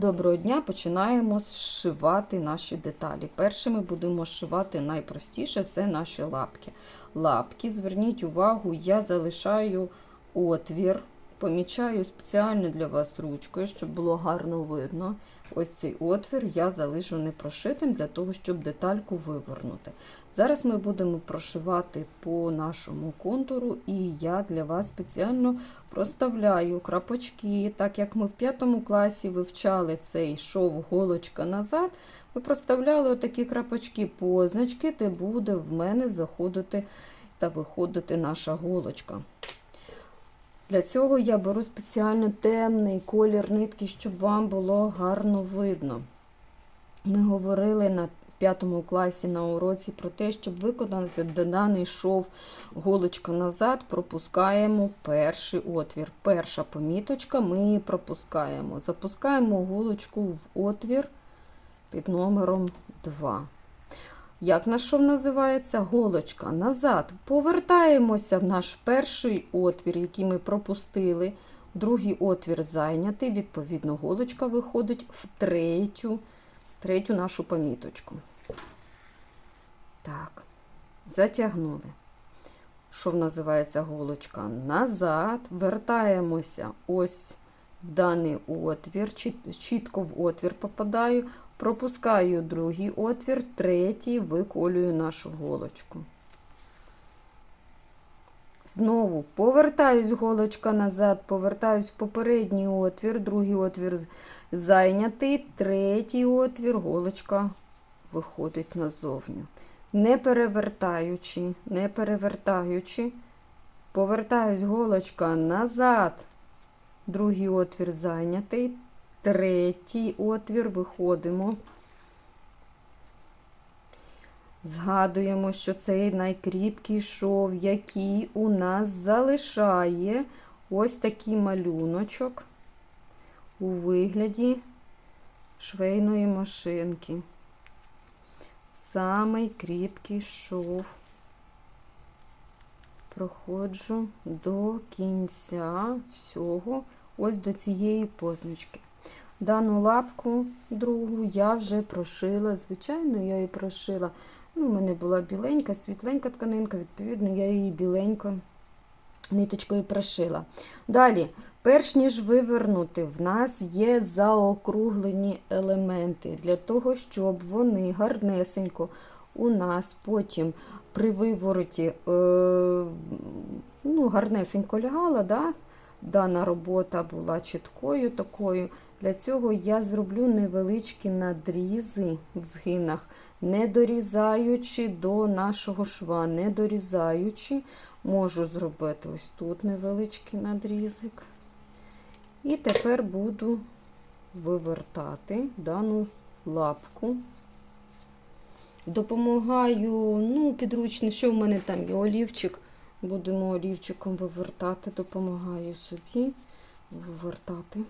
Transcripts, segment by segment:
Доброго дня, починаємо зшивати наші деталі. Першими будемо зшивати найпростіше це наші лапки. Лапки, зверніть увагу, я залишаю отвір, помічаю спеціально для вас ручкою, щоб було гарно видно. Ось цей отвір я залишу непрошитим для того, щоб детальку вивернути. Зараз ми будемо прошивати по нашому контуру, і я для вас спеціально проставляю крапочки, так як ми в п'ятому класі вивчали цей шов голочка назад, ми проставляли отакі крапочки позначки, де буде в мене заходити та виходити наша голочка. Для цього я беру спеціально темний колір нитки, щоб вам було гарно видно. Ми говорили на п'ятому класі на уроці про те, щоб виконати даний шов голочка назад, пропускаємо перший отвір. Перша поміточка, ми її пропускаємо. Запускаємо голочку в отвір під номером 2. Як наш шов називається? Голочка назад. Повертаємося в наш перший отвір, який ми пропустили. Другий отвір зайнятий, відповідно, голочка виходить в третю, третю нашу поміточку. Так, затягнули. Шов називається голочка назад. Вертаємося ось в даний отвір, чітко в отвір попадаю. Пропускаю другий отвір, третій виколюю нашу голочку. Знову повертаюсь голочка назад, повертаюсь в попередній отвір, другий отвір зайнятий, третій отвір, голочка виходить назовню. Не перевертаючи, не перевертаючи, повертаюсь голочка назад, другий отвір зайнятий, третій отвір виходимо. Згадуємо, що цей найкріпкий шов, який у нас залишає ось такий малюночок у вигляді швейної машинки. Самий кріпкий шов. Проходжу до кінця всього, ось до цієї позначки. Дану лапку другу я вже прошила. Звичайно, я її прошила. Ну, У мене була біленька, світленька тканинка, відповідно, я її біленько ниточкою прошила. Далі, перш ніж вивернути, в нас є заокруглені елементи для того, щоб вони гарнесенько у нас потім при вивороті е, ну, гарнесенько лягала. Да? Дана робота була чіткою такою. Для цього я зроблю невеличкі надрізи в згинах, не дорізаючи до нашого шва, не дорізаючи, можу зробити ось тут невеличкий надрізик. І тепер буду вивертати дану лапку. Допомагаю, ну, підручно, що в мене там є олівчик. Будемо олівчиком вивертати, допомагаю собі вивертати.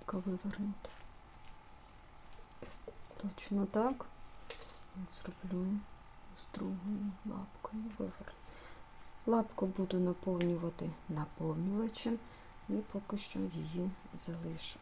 Лапка вивернута. Точно так. Зроблю з другою лапкою виверну. Лапку буду наповнювати наповнювачем і поки що її залишу.